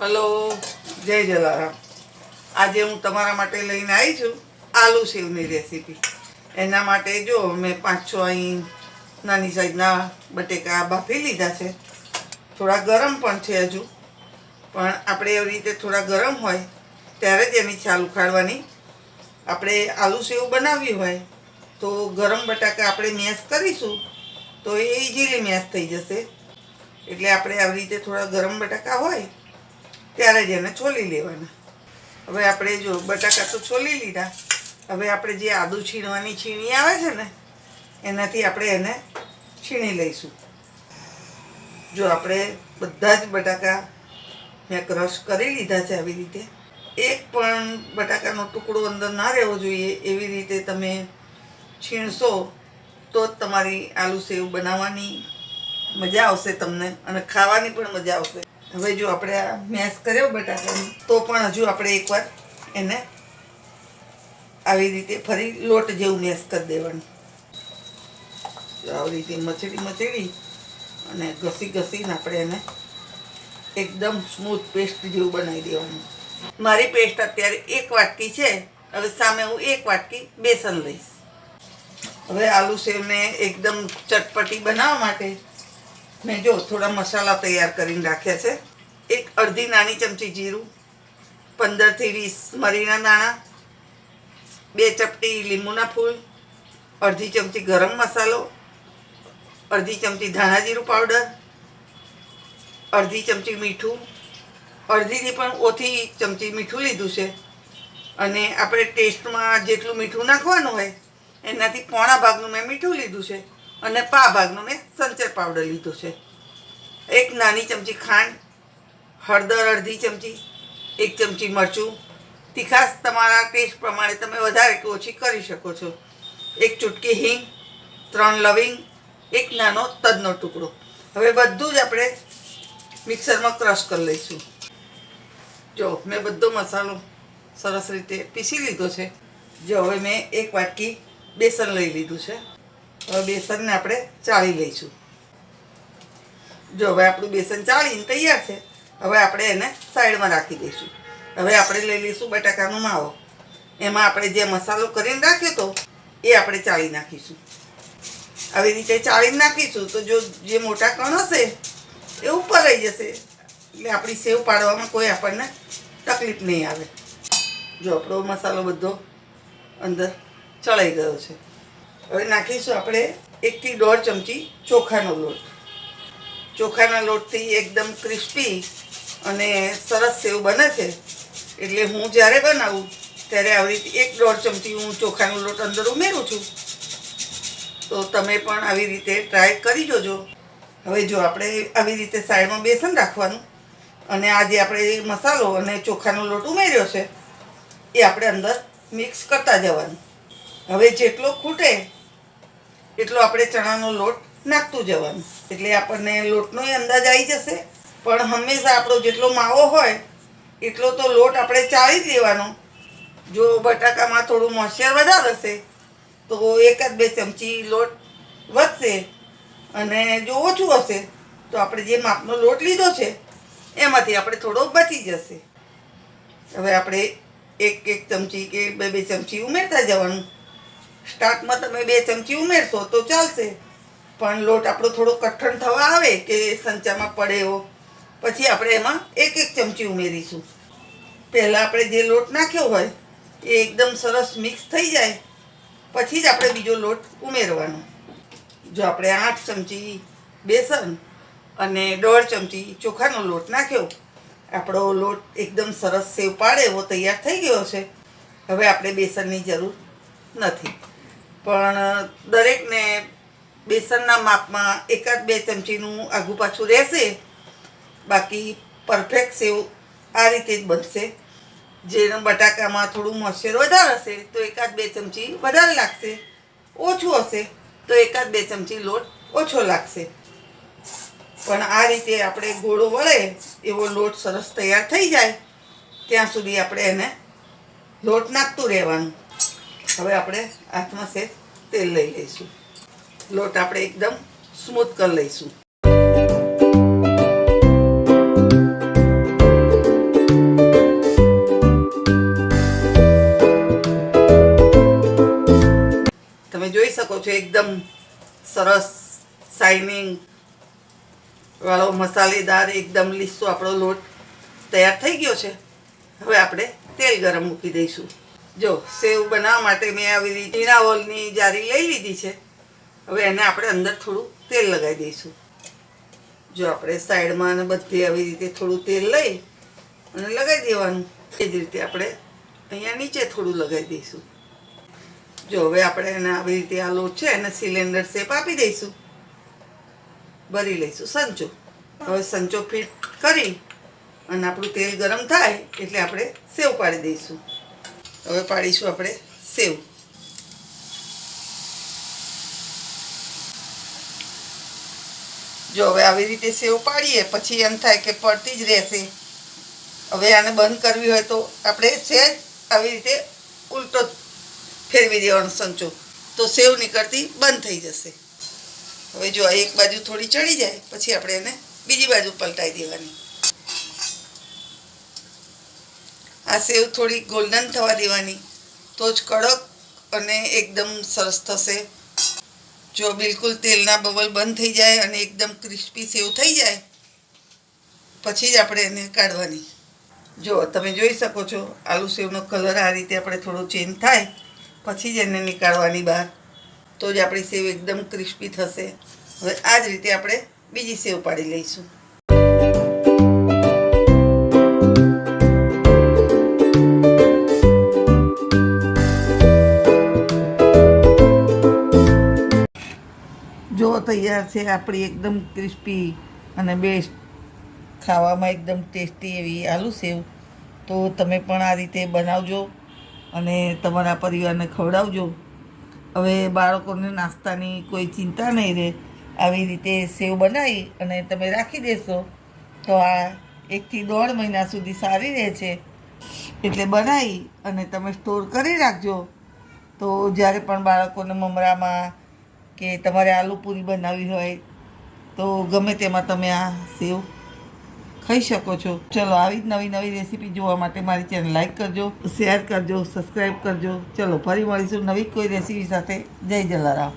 Hello. જય જલારામ. આજે હું તમારા માટે લઈને આવી છું આલુ સેવની રેસીપી. એના માટે જો મેં પાંચ છ અહીં નાની સાઈઝના બટેકા બાફી લીધા છે. થોડા ગરમ પણ છે હજુ. પણ આપણે એવી રીતે થોડા ગરમ હોય ત્યારે જ એની છાલ ઉખાડવાની. આપણે આલુ સેવ બનાવવી હોય તો ગરમ બટાકા આપણે મેશ કરીશું તો એ ઇઝીલી મેશ થઈ જશે. એટલે આપણે આવી રીતે થોડા ગરમ બટાકા હોય ત્યારે જ એને છોલી લેવાના. હવે આપણે જો બટાકા તો છોલી લીધા. હવે આપણે જે આદુ છીણવાની છીણી આવે છે ને, એનાથી આપણે એને છીણી લઈશું. જો આપણે બધા જ બટાકા મેં ક્રશ કરી લીધા છે આવી રીતે. એક પણ બટાકાનો ટુકડો અંદર ના રહેવો જોઈએ. એવી રીતે તમે છીણશો તો જ તમારી આલુ સેવ બનાવવાની મજા આવશે તમને અને ખાવાની પણ મજા આવશે. હવે જો આપણે આ મેશ કર્યો બટાકાનું, તો પણ હજુ આપણે એકવાર એને આવી રીતે ફરી લોટ જેવું મેશ કરી દેવાનું. આવી રીતે મચડી મચડી અને ઘસી ઘસીને આપણે એને એકદમ સ્મૂથ પેસ્ટ જેવું બનાવી દેવાનું. મારી પેસ્ટ અત્યારે એક વાટકી છે, હવે સામે હું એક વાટકી બેસન લઈશ. હવે આલુ સેવને એકદમ ચટપટી બનાવવા માટે મેં જો થોડા મસાલા તૈયાર કરીને રાખ્યા છે. એક અડધી નાની ચમચી જીરું, પંદરથી વીસ મરીના દાણા, બે ચપટી લીંબુના ફૂલ, અડધી ચમચી ગરમ મસાલો, અડધી ચમચી ધાણા જીરું પાવડર, અડધી ચમચી મીઠું, અડધીથી પણ ઓછી ચમચી મીઠું લીધું છે. અને આપણે ટેસ્ટમાં જેટલું મીઠું નાખવાનું હોય, એનાથી પોણા ભાગનું મેં મીઠું લીધું છે. અને પા ભાગનો મેં સંચર પાવડર લીધું છે. એક નાની ચમચી ખાંડ, હળદર અડધી ચમચી, એક ચમચી મરચું. તીખાસ તમારા ટેસ્ટ પ્રમાણે તમે વધારે કે ઓછી કરી શકો છો. એક ચૂટકી હિંગ, ત્રણ લવિંગ, એક નાનો તજનો ટુકડો. હવે બધું જ આપણે મિક્સરમાં ક્રશ કરી લઈશું. જો, મેં બધો મસાલો સરસ રીતે પીસી લીધો છે. જો, હવે મેં એક વાટકી બેસન લઈ લીધું છે. હવે બેસનને આપણે ચાળી લઈશું. જો હવે આપણું બેસન ચાળીને તૈયાર છે, હવે આપણે એને સાઈડમાં રાખી દઈશું. હવે આપણે લઈ લઈશું બટાકાનો માવો. એમાં આપણે જે મસાલો કરીને રાખ્યો તો, એ આપણે ચાળી નાખીશું. આવી રીતે ચાળીને નાખીશું તો જો જે મોટા કણ હશે, એ ઉપર રહી જશે. એટલે આપણી સેવ પાડવામાં કોઈ આપણને તકલીફ નહીં આવે. જો આપણો મસાલો બધો અંદર ચડાઈ ગયો છે. હવે નાખીશું આપણે એકથી દોઢ ચમચી ચોખાનો લોટ. ચોખાના લોટથી એકદમ ક્રિસ્પી અને સરસ સેવ બને છે. એટલે હું જ્યારે બનાવું ત્યારે આવી રીતે એક દોઢ ચમચી હું ચોખાનો લોટ અંદર ઉમેરું છું. તો તમે પણ આવી રીતે ટ્રાય કરી જોજો. હવે જો આપણે આવી રીતે સાઈડમાં બેસન રાખવાનું અને આ જે આપણે મસાલો અને ચોખાનો લોટ ઉમેર્યો છે, એ આપણે અંદર મિક્સ કરતા જવાનું. હવે જેટલો ખૂટે એટલો આપણે ચણાનો લોટ નાખતું જવાનું. એટલે આપણને લોટનોય અંદાજ આવી જશે, પણ હંમેશા આપણો જેટલો માવો હોય, એટલો તો લોટ આપણે ચાળી જ લેવાનો. જો બટાકામાં થોડું મોઇશ્ચર વધારે હશે, તો એકાદ બે ચમચી લોટ વધશે. અને જો ઓછું હશે, તો આપણે જે માપનો લોટ લીધો છે, એમાંથી આપણે થોડો બચી જશે. હવે આપણે એક એક ચમચી કે બે બે ચમચી ઉમેરતા જવાનું. સ્ટાર્ટમાં તમે બે ચમચી ઉમેરશો તો ચાલશે. પણ લોટ આપણો થોડો કઠણ થવા આવે કે સંચામાં પડે એવો. પછી આપણે એમાં એક એક ચમચી ઉમેરીશું. પહેલાં આપણે જે લોટ નાખ્યો હોય, એ એકદમ સરસ મિક્સ થઈ જાય. પછી જ આપણે બીજો લોટ ઉમેરવાનો. જો આપણે આઠ ચમચી બેસન અને દોઢ ચમચી ચોખાનો લોટ નાખ્યો. આપણો લોટ એકદમ સરસ સેવ પાડે એવો તૈયાર થઈ ગયો છે. હવે આપણે બેસનની જરૂર નથી. પણ દરેકને બેસનના માપમાં એકાદ બે ચમચીનું આઘું પાછું રહેશે. બાકી પરફેક્ટ સેવ આ રીતે જ બનશે. જેનો બટાકામાં થોડું મોઇશ્ચર વધારે હશે, તો એકાદ બે ચમચી વધારે લાગશે. ઓછું હશે, તો એકાદ બે ચમચી લોટ ઓછો લાગશે. પણ આ રીતે આપણે ગોળો વળે, એવો લોટ સરસ તૈયાર થઈ જાય, ત્યાં સુધી આપણે એને લોટ નાખતું રહેવાનું. હવે આપણે હાથમાં સેજ તેલ લઈ લઈશું. લોટ આપણે એકદમ સ્મૂથ કરી લઈશું. તમે જોઈ શકો છો એકદમ સરસ શાઇનિંગ વાળો મસાલેદાર એકદમ લીસો આપણો લોટ તૈયાર થઈ ગયો છે. હવે આપણે તેલ ગરમ મૂકી દઈશું. જો, સેવ બનાવવા માટે મેં આવી રીતે ઈના ઓલની જારી લઈ લીધી છે. હવે એને આપણે અંદર થોડું તેલ લગાવી દઈશું. જો આપણે સાઈડમાં અને બધી આવી રીતે થોડું તેલ લઈ અને લગાવી દેવાનું. એ જ રીતે આપણે અહીંયા નીચે થોડું લગાવી દઈશું. જો, હવે આપણે એને આવી રીતે આ લોટ છે એને સિલિન્ડર શેપ આપી દઈશું. ભરી લઈશું સંચો. હવે સંચો ફિટ કરી અને આપણું તેલ ગરમ થાય એટલે આપણે સેવ પાડી દઈશું. હવે પાડીશું આપણે સેવ. જો હવે આવી રીતે સેવ પાડીએ, પછી એમ થાય કે પડતી જ રહેશે. હવે આને બંધ કરવી હોય તો આપણે સહેજ આવી રીતે ઉલટો ફેરવી દેવાનો સંચો. તો સેવ નીકળતી બંધ થઈ જશે. હવે જો એક બાજુ થોડી ચડી જાય, પછી આપણે એને બીજી બાજુ પલટાઈ દેવાની. આ સેવ થોડી ગોલ્ડન થવા દેવાની. તો જ કડક અને એકદમ સરસ થશે. જો બિલકુલ તેલના બબલ બંધ થઈ જાય અને એકદમ ક્રિસ્પી સેવ થઈ જાય, પછી જ આપણે એને કાઢવાની. જો તમે જોઈ શકો છો, આલુ સેવનો કલર આ રીતે આપણે થોડો ચેન્જ થાય, પછી જ એને નીકાળવાની બહાર. તો જ આપણી સેવ એકદમ ક્રિસ્પી થશે. હવે આ જ રીતે આપણે બીજી સેવ પાડી લઈશું. જો તૈયાર છે, આપણી એકદમ ક્રિસ્પી અને બેસ્ટ. ખાવામાં એકદમ ટેસ્ટી એવી આલુ સેવ. તો તમે પણ આ રીતે બનાવજો અને તમારા પરિવારને ખવડાવજો. હવે બાળકોને નાસ્તાની કોઈ ચિંતા નહીં રહે. આવી રીતે સેવ બનાવી અને તમે રાખી દેશો. તો આ એકથી દોઢ મહિના સુધી સારી રહે છે. એટલે બનાવી અને તમે સ્ટોર કરી રાખજો. તો જ્યારે પણ બાળકોને મમરામાં કે તમારે આલુ પૂરી બનાવવી હોય તો ગમે તેમાં તમે આ સેવ ખાઈ શકો છો. ચલો, આવી જ નવી નવી રેસીપી જોવા માટે મારી ચેનલ લાઈક કરજો, શેર કરજો સબસ્ક્રાઈબ કરજો. ચલો, ફરી મળીશું નવી કોઈ રેસીપી સાથે. જય જલારામ.